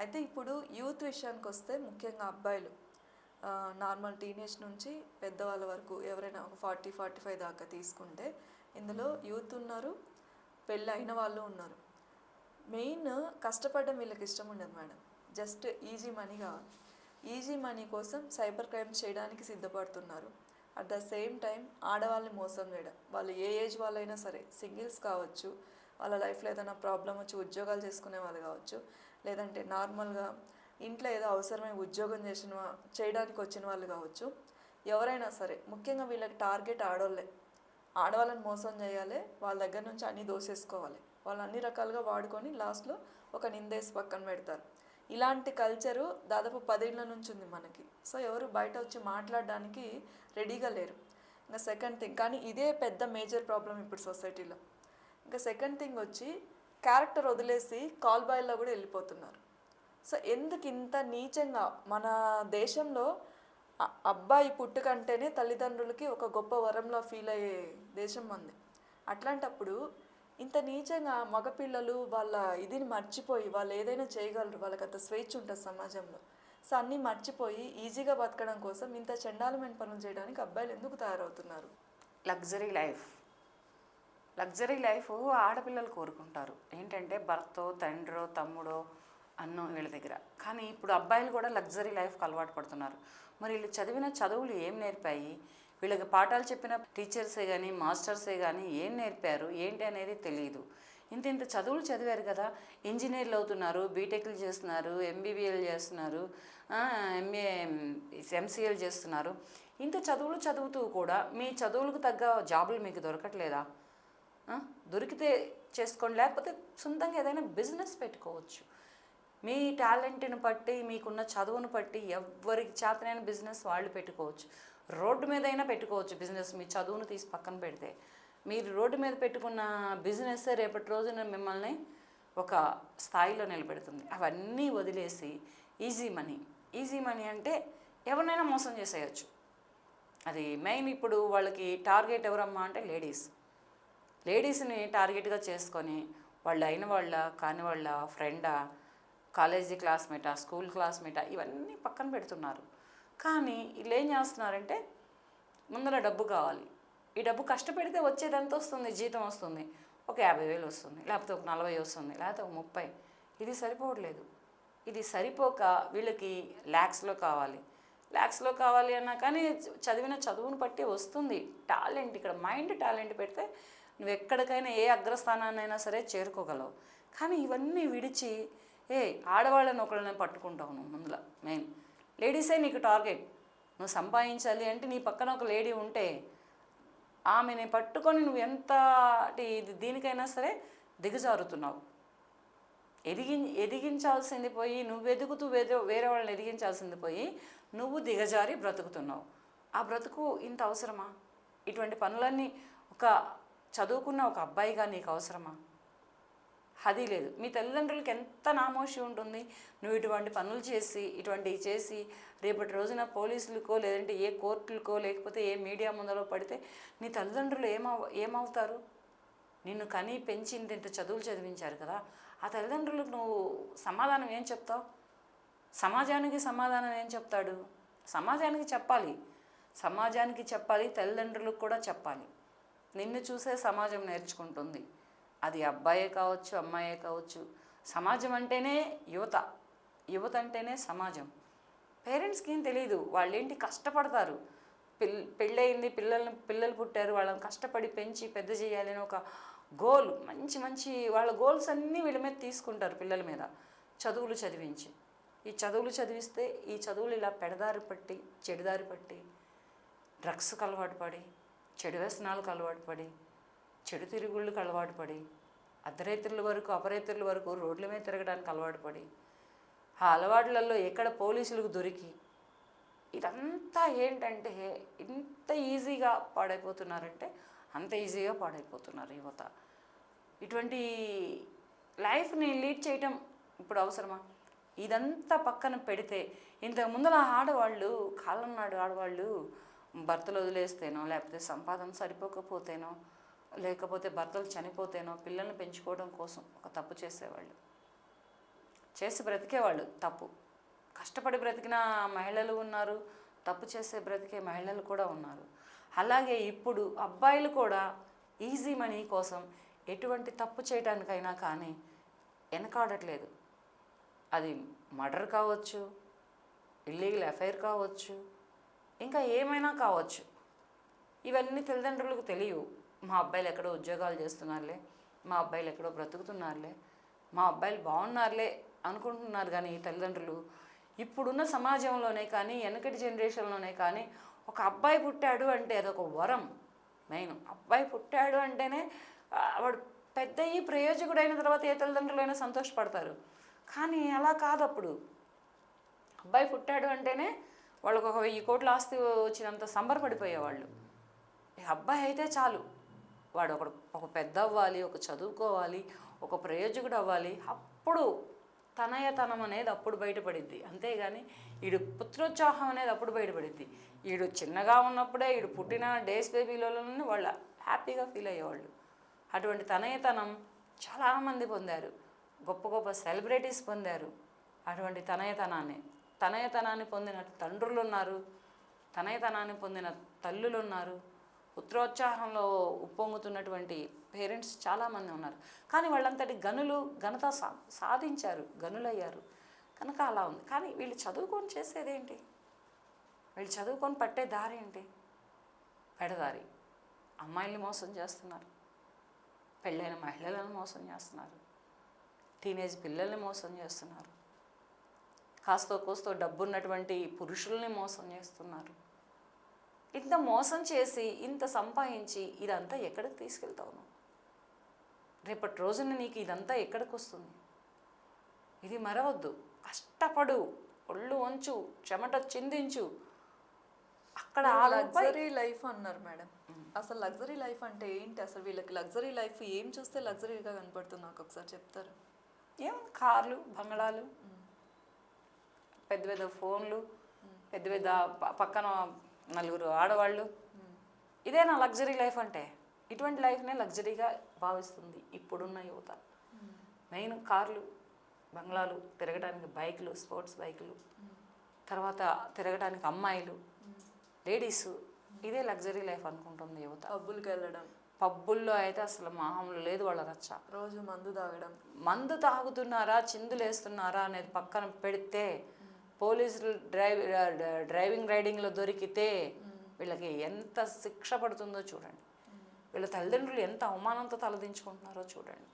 అయితే ఇప్పుడు యూత్ విషయానికి వస్తే ముఖ్యంగా అబ్బాయిలు నార్మల్ టీనేజ్ నుంచి పెద్దవాళ్ళ వరకు ఎవరైనా ఒక ఫార్టీ ఫార్టీ ఫైవ్ దాకా తీసుకుంటే ఇందులో యూత్ ఉన్నారు పెళ్ళి అయిన వాళ్ళు ఉన్నారు. మెయిన్ కష్టపడడం వీళ్ళకి ఇష్టం ఉండదు మేడం. జస్ట్ ఈజీ మనీ కావాలి. ఈజీ మనీ కోసం సైబర్ క్రైమ్స్ చేయడానికి సిద్ధపడుతున్నారు. అట్ ద సేమ్ టైం ఆడవాళ్ళని మోసం చేయడం. వాళ్ళు ఏ ఏజ్ వాళ్ళైనా సరే సింగిల్స్ కావచ్చు వాళ్ళ లైఫ్లో ఏదైనా ప్రాబ్లం వచ్చి ఉద్యోగాలు చేసుకునే వాళ్ళు కావచ్చు లేదంటే నార్మల్గా ఇంట్లో ఏదో అవసరమై ఉద్యోగం చేసిన చేయడానికి వచ్చిన వాళ్ళు కావచ్చు. ఎవరైనా సరే ముఖ్యంగా వీళ్ళకి టార్గెట్ ఆడవాళ్ళే ఆడవాళ్ళని మోసం చేయాలి వాళ్ళ దగ్గర నుంచి అన్నీ దోసేసుకోవాలి. వాళ్ళు అన్ని రకాలుగా వాడుకొని లాస్ట్లో ఒక నిందేసి పక్కన పెడతారు. ఇలాంటి కల్చరు దాదాపు పదేళ్ళ నుంచి ఉంది మనకి. సో ఎవరు బయట వచ్చి మాట్లాడడానికి రెడీగా లేరు. ఇంకా సెకండ్ థింగ్ కానీ ఇదే పెద్ద మేజర్ ప్రాబ్లం ఇప్పుడు సొసైటీలో. ఇంకా సెకండ్ థింగ్ వచ్చి క్యారెక్టర్ వదిలేసి కాల్ బాయ్లో కూడా వెళ్ళిపోతున్నారు. సో ఎందుకు ఇంత నీచంగా మన దేశంలో అబ్బాయి పుట్టుకంటేనే తల్లిదండ్రులకి ఒక గొప్ప వరంలో ఫీల్ అయ్యే దేశం మంది అట్లాంటప్పుడు ఇంత నీచంగా మగపిల్లలు వాళ్ళ ఇదిని మర్చిపోయి వాళ్ళు ఏదైనా చేయగలరు వాళ్ళకి అంత స్వేచ్ఛ ఉంటుంది సమాజంలో. సో అన్నీ మర్చిపోయి ఈజీగా బతకడం కోసం ఇంత చండాలమైన పనులు చేయడానికి అబ్బాయిలు ఎందుకు తయారవుతున్నారు? లగ్జరీ లైఫ్ లగ్జరీ లైఫ్ ఆడపిల్లలు కోరుకుంటారు. ఏంటంటే భర్తో తండ్రో తమ్ముడో అన్నో వీళ్ళ దగ్గర. కానీ ఇప్పుడు అబ్బాయిలు కూడా లగ్జరీ లైఫ్కి అలవాటు పడుతున్నారు. మరి వీళ్ళు చదివిన చదువులు ఏం నేర్పాయి? వీళ్ళకి పాఠాలు చెప్పిన టీచర్సే కానీ మాస్టర్సే కానీ ఏం నేర్పారు? ఏంటి అనేది తెలియదు ఇంత ఇంత చదువులు చదివారు కదా. ఇంజనీర్లు అవుతున్నారు బీటెక్లు చేస్తున్నారు ఎంబీబీఎల్ చేస్తున్నారు ఎంఏ ఎంసీఎల్ చేస్తున్నారు. ఇంత చదువులు చదువుతూ కూడా మీ చదువులకు తగ్గ జాబులు మీకు దొరకట్లేదా? దొరికితే చేసుకోండి. లేకపోతే సొంతంగా ఏదైనా బిజినెస్ పెట్టుకోవచ్చు. మీ టాలెంట్ని బట్టి మీకున్న చదువును బట్టి ఎవరికి చేతనైన బిజినెస్ వాళ్ళు పెట్టుకోవచ్చు. రోడ్డు మీద అయినా పెట్టుకోవచ్చు బిజినెస్. మీ చదువును తీసి పక్కన పెడితే. మీరు రోడ్డు మీద పెట్టుకున్న బిజినెస్ రేపటి రోజున మిమ్మల్ని ఒక స్థాయిలో నిలబెడుతుంది. అవన్నీ వదిలేసి ఈజీ మనీ. ఈజీ మనీ అంటే ఎవరినైనా మోసం చేసేయచ్చు. అది మెయిన్ ఇప్పుడు వాళ్ళకి టార్గెట్ ఎవరమ్మా అంటే లేడీస్. లేడీస్ని టార్గెట్గా చేసుకొని వాళ్ళు అయిన వాళ్ళ కాని వాళ్ళ ఫ్రెండా కాలేజీ క్లాస్మేటా స్కూల్ క్లాస్మేటా ఇవన్నీ పక్కన పెడుతున్నారు. కానీ వీళ్ళు ఏం చేస్తున్నారంటే ముందర డబ్బు కావాలి. ఈ డబ్బు కష్టపెడితే వచ్చేది ఎంత వస్తుంది? జీతం వస్తుంది. ఒక యాభై వేలు వస్తుంది లేకపోతే ఒక నలభై వస్తుంది లేకపోతే ఒక ముప్పై. ఇది సరిపోవట్లేదు. ఇది సరిపోక వీళ్ళకి ల్యాక్స్లో కావాలి. ల్యాక్స్లో కావాలి అన్నా కానీ చదివిన చదువును బట్టి వస్తుంది. టాలెంట్ ఇక్కడ మైండ్ టాలెంట్ పెడితే నువ్వు ఎక్కడికైనా ఏ అగ్రస్థానాన్నైనా సరే చేరుకోగలవు. కానీ ఇవన్నీ విడిచి ఏ ఆడవాళ్ళని ఒకళ్ళని పట్టుకుంటావు నువ్వు ముందుల మెయిన్. లేడీసే నీకు టార్గెట్. నువ్వు సంపాదించాలి అంటే నీ పక్కన ఒక లేడీ ఉంటే ఆమెని పట్టుకొని నువ్వు ఎంత ఇది దీనికైనా సరే దిగజారుతున్నావు. ఎదిగి ఎదిగించాల్సింది పోయి నువ్వు ఎదుగుతూ వేరే వేరే వాళ్ళని ఎదిగించాల్సింది పోయి నువ్వు దిగజారి బ్రతుకుతున్నావు. ఆ బ్రతుకు ఇంత అవసరమా? ఇటువంటి పనులన్నీ ఒక చదువుకున్న ఒక అబ్బాయిగా నీకు అవసరమా? అది లేదు. మీ తల్లిదండ్రులకి ఎంత నామోషి ఉంటుంది? నువ్వు ఇటువంటి పనులు చేసి ఇటువంటివి చేసి రేపటి రోజున పోలీసులకో లేదంటే ఏ కోర్టులకో లేకపోతే ఏ మీడియా ముందలో పడితే నీ తల్లిదండ్రులు ఏమవ ఏమవుతారు? నిన్ను కని పెంచి ఇంత ఇంత చదువులు చదివించారు కదా. ఆ తల్లిదండ్రులకు నువ్వు సమాధానం ఏం చెప్తావు? సమాజానికి సమాధానం ఏం చెప్తాడు? సమాజానికి చెప్పాలి. సమాజానికి చెప్పాలి తల్లిదండ్రులకు కూడా చెప్పాలి. నిన్ను చూసే సమాజం నేర్చుకుంటుంది. అది అబ్బాయే కావచ్చు అమ్మాయే కావచ్చు. సమాజం అంటేనే యువత. యువత అంటేనే సమాజం. పేరెంట్స్కి ఏం తెలియదు వాళ్ళేంటి కష్టపడతారు? పిల్ పెళ్ళయింది పిల్లల్ని పిల్లలు పుట్టారు. వాళ్ళని కష్టపడి పెంచి పెద్ద చేయాలి అని ఒక గోల్. మంచి మంచి వాళ్ళ గోల్స్ అన్నీ వీళ్ళ మీద తీసుకుంటారు పిల్లల మీద. చదువులు చదివించి. ఈ చదువులు చదివిస్తే ఈ చదువులు ఇలా పెడదారి పట్టి చెడిదారి పట్టి డ్రగ్స్కి అలవాటు పడి చెడు వ్యసనాలకు అలవాటు పడి చెడు తిరుగుళ్ళకు అలవాటు పడి అర్ధరైతుల వరకు అపరైతుల వరకు రోడ్ల మీద తిరగడానికి అలవాటు పడి ఆ అలవాట్లలో ఎక్కడ పోలీసులకు దొరికి ఇదంతా ఏంటంటే ఇంత ఈజీగా పాడైపోతున్నారంటే అంత ఈజీగా పాడైపోతున్నారు యువత. ఇటువంటి లైఫ్ని లీడ్ చేయటం ఇప్పుడు అవసరమా? ఇదంతా పక్కన పెడితే ఇంతకు ముందర ఆడవాళ్ళు కాలం నాడు ఆడవాళ్ళు భర్తలు వదిలేస్తేనో లేకపోతే సంపాదన సరిపోకపోతేనో లేకపోతే భర్తలు చనిపోతేనో పిల్లల్ని పెంచుకోవడం కోసం ఒక తప్పు చేసేవాళ్ళు. చేసి బ్రతికేవాళ్ళు తప్పు. కష్టపడి బ్రతికిన మహిళలు ఉన్నారు తప్పు చేసే బ్రతికే మహిళలు కూడా ఉన్నారు. అలాగే ఇప్పుడు అబ్బాయిలు కూడా ఈజీ మనీ కోసం ఎటువంటి తప్పు చేయడానికైనా కానీ వెనకాడట్లేదు. అది మర్డర్ కావచ్చు ఇల్లీగల్ ఎఫ్ఐఆర్ కావచ్చు ఇంకా ఏమైనా కావచ్చు. ఇవన్నీ తల్లిదండ్రులకు తెలియవు. మా అబ్బాయిలు ఎక్కడో ఉద్యోగాలు చేస్తున్నారులే మా అబ్బాయిలు ఎక్కడో బ్రతుకుతున్నారులే మా అబ్బాయిలు బాగున్నారులే అనుకుంటున్నారు కానీ తల్లిదండ్రులు. ఇప్పుడున్న సమాజంలోనే కానీ వెనకటి జనరేషన్లోనే కానీ ఒక అబ్బాయి పుట్టాడు అంటే అదొక వరం. మెయిన్ అబ్బాయి పుట్టాడు అంటేనే వాడు పెద్ద అయ్యి ప్రయోజకుడైన తర్వాత ఏ తల్లిదండ్రులైనా సంతోషపడతారు. కానీ అలా కాదు అప్పుడు. అబ్బాయి పుట్టాడు అంటేనే వాళ్ళకు ఒక వెయ్యి కోట్ల ఆస్తి వచ్చినంత సంబరపడిపోయేవాళ్ళు. ఈ అబ్బాయి అయితే చాలు. వాడు ఒక ఒక పెద్ద అవ్వాలి ఒక చదువుకోవాలి ఒక ప్రయోజకుడు అవ్వాలి అప్పుడు తనయతనం అనేది అప్పుడు బయటపడిద్ది. అంతేగాని ఈడు పుత్రోత్సాహం అనేది అప్పుడు బయటపడిద్ది. ఈడు చిన్నగా ఉన్నప్పుడే ఈడు పుట్టిన డేస్ బేబీలలోనే వాళ్ళు హ్యాపీగా ఫీల్ అయ్యేవాళ్ళు. అటువంటి తనయతనం చాలామంది పొందారు. గొప్ప గొప్ప సెలబ్రిటీస్ పొందారు అటువంటి తనయతనాన్ని. తనయతనాన్ని పొందిన తండ్రులు ఉన్నారు తనయతనాన్ని పొందిన తల్లులు ఉన్నారు పుత్రోత్సాహంలో ఉప్పొంగుతున్నటువంటి పేరెంట్స్ చాలామంది ఉన్నారు. కానీ వాళ్ళంతటి గనులు ఘనత సా సాధించారు గనులయ్యారు. కనుక అలా ఉంది. కానీ వీళ్ళు చదువుకొని చేసేదేంటి వీళ్ళు చదువుకొని పట్టే దారి ఏంటి? పెడదారి. అమ్మాయిల్ని మోసం చేస్తున్నారు. పెళ్ళైన మహిళలను మోసం చేస్తున్నారు. టీనేజ్ పిల్లల్ని మోసం చేస్తున్నారు. కాస్తో కోస్తో డబ్బున్నటువంటి పురుషుల్ని మోసం చేస్తున్నారు. ఇంత మోసం చేసి ఇంత సంపాదించి ఇదంతా ఎక్కడికి తీసుకెళ్తావు నువ్వు? రేపటి రోజున నీకు ఇదంతా ఎక్కడికి వస్తుంది ఇది మరవద్దు. కష్టపడు ఒళ్ళు వంచు చెమట చిందించు. అక్కడ లగ్జరీ లైఫ్ అన్నారు మేడం. అసలు లగ్జరీ లైఫ్ అంటే ఏంటి? అసలు వీళ్ళకి లగ్జరీ లైఫ్ ఏం చూస్తే లగ్జరీగా కనపడుతుంది నాకు ఒకసారి చెప్తారు? ఏముంది? కార్లు బంగళాలు. పెద్ద పెద్ద ఫోన్లు పెద్ద పెద్ద పక్కన నలుగురు ఆడవాళ్ళు. ఇదే నా లగ్జరీ లైఫ్ అంటే? ఇటువంటి లైఫ్నే లగ్జరీగా భావిస్తుంది ఇప్పుడున్న యువత. మెయిన్ కార్లు బంగ్లాలు తిరగడానికి బైకులు స్పోర్ట్స్ బైకులు తర్వాత తిరగడానికి అమ్మాయిలు లేడీస్. ఇదే లగ్జరీ లైఫ్ అనుకుంటుంది యువత. పబ్బులకి వెళ్ళడం. పబ్బుల్లో అయితే అసలు మామూలు లేదు వాళ్ళ రచ్చ. రోజు మందు తాగడం. మందు తాగుతున్నారా చిందులేస్తున్నారా అనేది పక్కన పెడితే పోలీసులు డ్రైవ్ డ్రైవింగ్ రైడింగ్లో దొరికితే వీళ్ళకి ఎంత శిక్ష పడుతుందో చూడండి. వీళ్ళ తల్లిదండ్రులు ఎంత అవమానంతో తలదించుకుంటున్నారో చూడండి.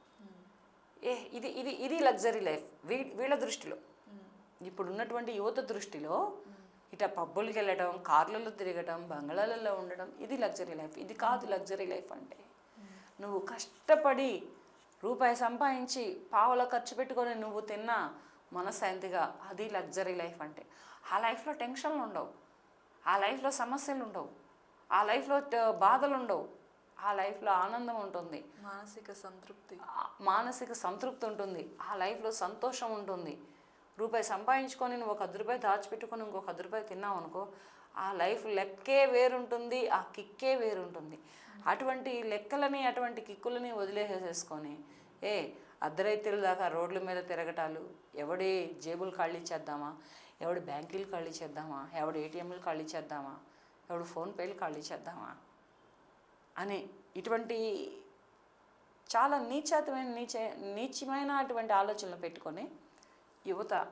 ఏ ఇది ఇది ఇది లగ్జరీ లైఫ్. వీ వీళ్ళ దృష్టిలో. ఇప్పుడు ఉన్నటువంటి యువత దృష్టిలో ఇట పబ్బులకి వెళ్ళడం కార్లలో తిరగడం బంగ్లాలలో ఉండడం ఇది లగ్జరీ లైఫ్. ఇది కాదు లగ్జరీ లైఫ్ అంటే. నువ్వు కష్టపడి రూపాయి సంపాదించి పావుల ఖర్చు పెట్టుకొని నువ్వు తిన్నా మనశ్శాంతిగా అది లగ్జరీ లైఫ్ అంటే. ఆ లైఫ్లో టెన్షన్లు ఉండవు. ఆ లైఫ్లో సమస్యలు ఉండవు. ఆ లైఫ్లో బాధలు ఉండవు. ఆ లైఫ్లో ఆనందం ఉంటుంది. మానసిక సంతృప్తి. మానసిక సంతృప్తి ఉంటుంది. ఆ లైఫ్లో సంతోషం ఉంటుంది. రూపాయి సంపాదించుకొని నువ్వు ఒక పది రూపాయలు దాచిపెట్టుకొని ఇంకొక పది రూపాయలు తిన్నావు అనుకో ఆ లైఫ్ లెక్కే వేరుంటుంది. ఆ కిక్కే వేరుంటుంది. అటువంటి లెక్కలని అటువంటి కిక్కులని వదిలేసేసుకొని ఏ అర్ధరైతుల దాకా రోడ్ల మీద తిరగటాలు ఎవడి జేబులు ఖాళీ చేద్దామా ఎవడి బ్యాంకులు ఖాళీ చేద్దామా ఎవడి ఏటీఎంలు ఖాళీ చేద్దామా ఎవడు ఫోన్పేలు ఖాళీ చేద్దామా అని ఇటువంటి చాలా నీచాతమైన నీచ నీచమైన అటువంటి ఆలోచనలు పెట్టుకొని యువత